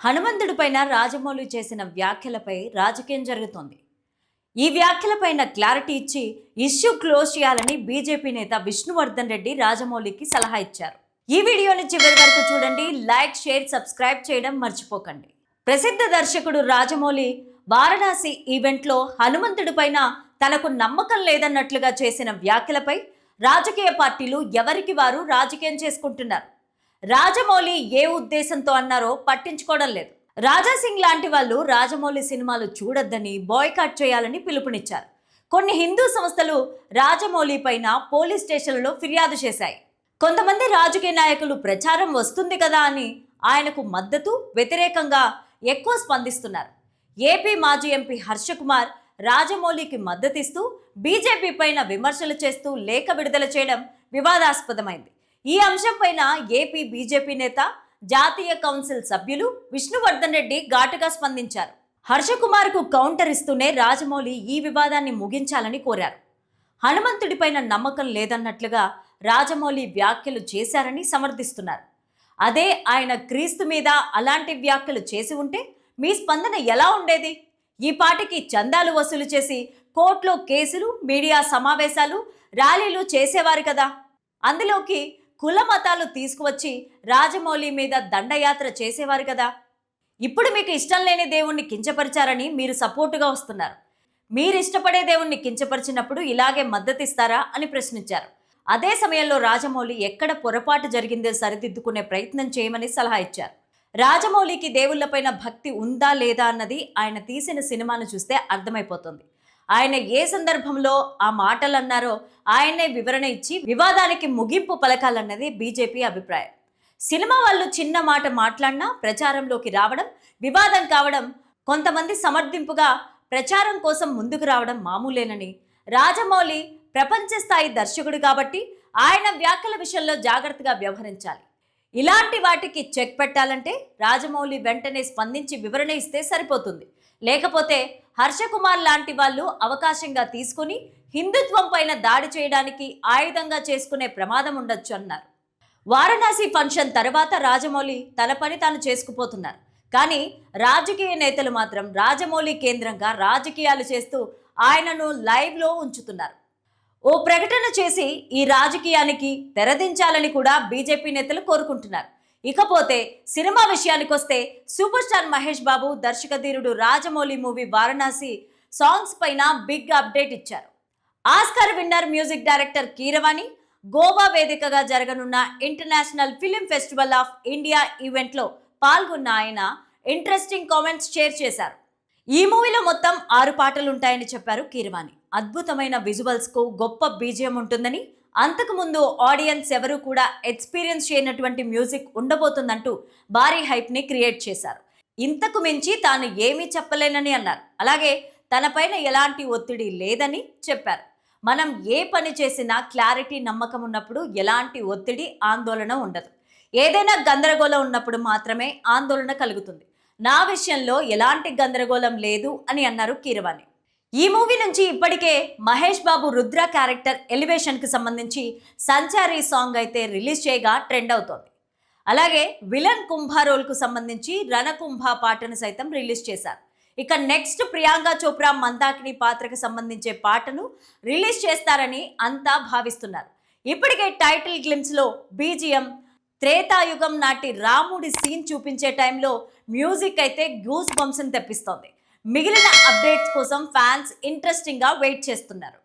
హనుమంతుడిపైన రాజమౌళి చేసిన వ్యాఖ్యలపై రాజకీయం జరుగుతోంది. ఈ వ్యాఖ్యలపైన క్లారిటీ ఇచ్చి ఇష్యూ క్లోజ్ చేయాలని బీజేపీ నేత విష్ణువర్ధన్ రెడ్డి రాజమౌళికి సలహా ఇచ్చారు. ఈ వీడియోని చివరి వరకు చూడండి. లైక్ షేర్ సబ్స్క్రైబ్ చేయడం మర్చిపోకండి. ప్రసిద్ధ దర్శకుడు రాజమౌళి వారణాసి ఈవెంట్లో హనుమంతుడిపైన తనకు నమ్మకం లేదన్నట్లుగా చేసిన వ్యాఖ్యలపై రాజకీయ పార్టీలు ఎవరికి వారు రాజకీయం చేసుకుంటున్నారు? రాజమౌళి ఏ ఉద్దేశంతో అన్నారో పట్టించుకోవడం లేదు. రాజాసింగ్ లాంటి వాళ్ళు రాజమౌళి సినిమాలు చూడొద్దని బాయ్కాట్ చేయాలని పిలుపునిచ్చారు. కొన్ని హిందూ సంస్థలు రాజమౌళి పైన పోలీస్ స్టేషన్లలో ఫిర్యాదు చేశాయి. కొంతమంది రాజకీయ నాయకులు ప్రచారం వస్తుంది కదా అని ఆయనకు మద్దతు వ్యతిరేకంగా ఎక్కువ స్పందిస్తున్నారు. ఏపీ మాజీ ఎంపీ హర్ష కుమార్ రాజమౌళికి మద్దతిస్తూ బీజేపీ పైన విమర్శలు చేస్తూ లేఖ విడుదల చేయడం వివాదాస్పదమైంది. ఈ అంశంపైన ఏపీ బీజేపీ నేత జాతీయ కౌన్సిల్ సభ్యులు విష్ణువర్ధన్ రెడ్డి ఘాటుగా స్పందించారు. హర్షకుమార్కు కౌంటర్ ఇస్తూనే రాజమౌళి ఈ వివాదాన్ని ముగించాలని కోరారు. హనుమంతుడిపైన నమ్మకం లేదన్నట్లుగా రాజమౌళి వ్యాఖ్యలు చేశారని సమర్థిస్తున్నారు. అదే ఆయన క్రీస్తు మీద అలాంటి వ్యాఖ్యలు చేసి ఉంటే మీ స్పందన ఎలా ఉండేది? ఈ పాటికి చందాలు వసూలు చేసి కోర్టులో కేసులు మీడియా సమావేశాలు ర్యాలీలు చేసేవారు కదా? అందులోకి కుల మతాలు తీసుకువచ్చి రాజమౌళి మీద దండయాత్ర చేసేవారు కదా. ఇప్పుడు మీకు ఇష్టం లేని దేవుణ్ణి కించపరిచారని మీరు సపోర్టుగా వస్తున్నారు. మీరు ఇష్టపడే దేవుణ్ణి కించపరిచినప్పుడు ఇలాగే మద్దతిస్తారా అని ప్రశ్నించారు. అదే సమయంలో రాజమౌళి ఎక్కడ పొరపాటు జరిగిందో సరిదిద్దుకునే ప్రయత్నం చేయమని సలహా ఇచ్చారు. రాజమౌళికి దేవుళ్ళపైన భక్తి ఉందా లేదా అన్నది ఆయన తీసిన సినిమాను చూస్తే అర్థమైపోతుంది. ఆయన ఏ సందర్భంలో ఆ మాటలు అన్నారో ఆయనే వివరణ ఇచ్చి వివాదానికి ముగింపు పలకాలన్నది బీజేపీ అభిప్రాయం. సినిమా వాళ్ళు చిన్న మాట మాట్లాడినా ప్రచారంలోకి రావడం వివాదం కావడం కొంతమంది సమర్థింపుగా ప్రచారం కోసం ముందుకు రావడం మామూలేనని రాజమౌళి ప్రపంచ స్థాయి దర్శకుడు కాబట్టి ఆయన వ్యాఖ్యల విషయంలో జాగ్రత్తగా వ్యవహరించాలి. ఇలాంటి వాటికి చెక్ పెట్టాలంటే రాజమౌళి వెంటనే స్పందించి వివరణ ఇస్తే సరిపోతుంది. లేకపోతే హర్షకుమార్ లాంటి వాళ్ళు అవకాశంగా తీసుకుని హిందుత్వం పైన దాడి చేయడానికి ఆయుధంగా చేసుకునే ప్రమాదం ఉండొచ్చు అన్నారు. వారణాసి ఫంక్షన్ తర్వాత రాజమౌళి తన పని తాను చేసుకుపోతున్నారు. కానీ రాజకీయ నేతలు మాత్రం రాజమౌళి కేంద్రంగా రాజకీయాలు చేస్తూ ఆయనను లైవ్లో ఉంచుతున్నారు. ఓ ప్రకటన చేసి ఈ రాజకీయానికి తెరదించాలని కూడా బీజేపీ నేతలు కోరుకుంటున్నారు. ఇకపోతే సినిమా విషయానికి వస్తే సూపర్ స్టార్ మహేష్ బాబు దర్శకధీరుడు రాజమౌళి మూవీ వారణాసి సాంగ్స్ పైన బిగ్ అప్డేట్ ఇచ్చారు. Oscar winner music director Keeravani Goa వేదికగా జరగనున్న international film festival of India ఈవెంట్లో పాల్గొన్న ఆయన ఇంట్రెస్టింగ్ కామెంట్స్ షేర్ చేశారు. ఈ మూవీలో మొత్తం ఆరు పాటలు ఉంటాయని చెప్పారు కీరవాణి. అద్భుతమైన విజువల్స్కు గొప్ప బీజియం ఉంటుందని అంతకుముందు ఆడియన్స్ ఎవరు కూడా ఎక్స్పీరియన్స్ చేయనటువంటి మ్యూజిక్ ఉండబోతుందంటూ భారీ హైప్ని క్రియేట్ చేశారు. ఇంతకు మించి తాను ఏమీ చెప్పలేనని అన్నారు. అలాగే తనపైన ఎలాంటి ఒత్తిడి లేదని చెప్పారు. మనం ఏ పని చేసినా క్లారిటీ నమ్మకం ఉన్నప్పుడు ఎలాంటి ఒత్తిడి ఆందోళన ఉండదు. ఏదైనా గందరగోళం ఉన్నప్పుడు మాత్రమే ఆందోళన కలుగుతుంది. నా విషయంలో ఎలాంటి గందరగోళం లేదు అని అన్నారు కీరవాణి. ఈ మూవీ నుంచి ఇప్పటికే మహేష్ బాబు రుద్ర క్యారెక్టర్ ఎలివేషన్కి సంబంధించి సంచారి సాంగ్ అయితే రిలీజ్ చేయగా ట్రెండ్ అవుతోంది. అలాగే విలన్ కుంభ రోల్కు సంబంధించి రణకుంభ పాటను సైతం రిలీజ్ చేశారు. ఇక నెక్స్ట్ ప్రియాంక చోప్రా మందాకిని పాత్రకు సంబంధించే పాటను రిలీజ్ చేస్తారని అంతా భావిస్తున్నారు. ఇప్పటికే టైటిల్ గ్లిమ్స్లో బీజిఎం త్రేతాయుగం నాటి రాముడి సీన్ చూపించే టైంలో మ్యూజిక్ అయితే గూస్ బంప్స్ని తెప్పిస్తోంది. మిగిలిన అప్డేట్స్ కోసం ఫ్యాన్స్ ఇంట్రెస్టింగ్గా వెయిట్ చేస్తున్నారు.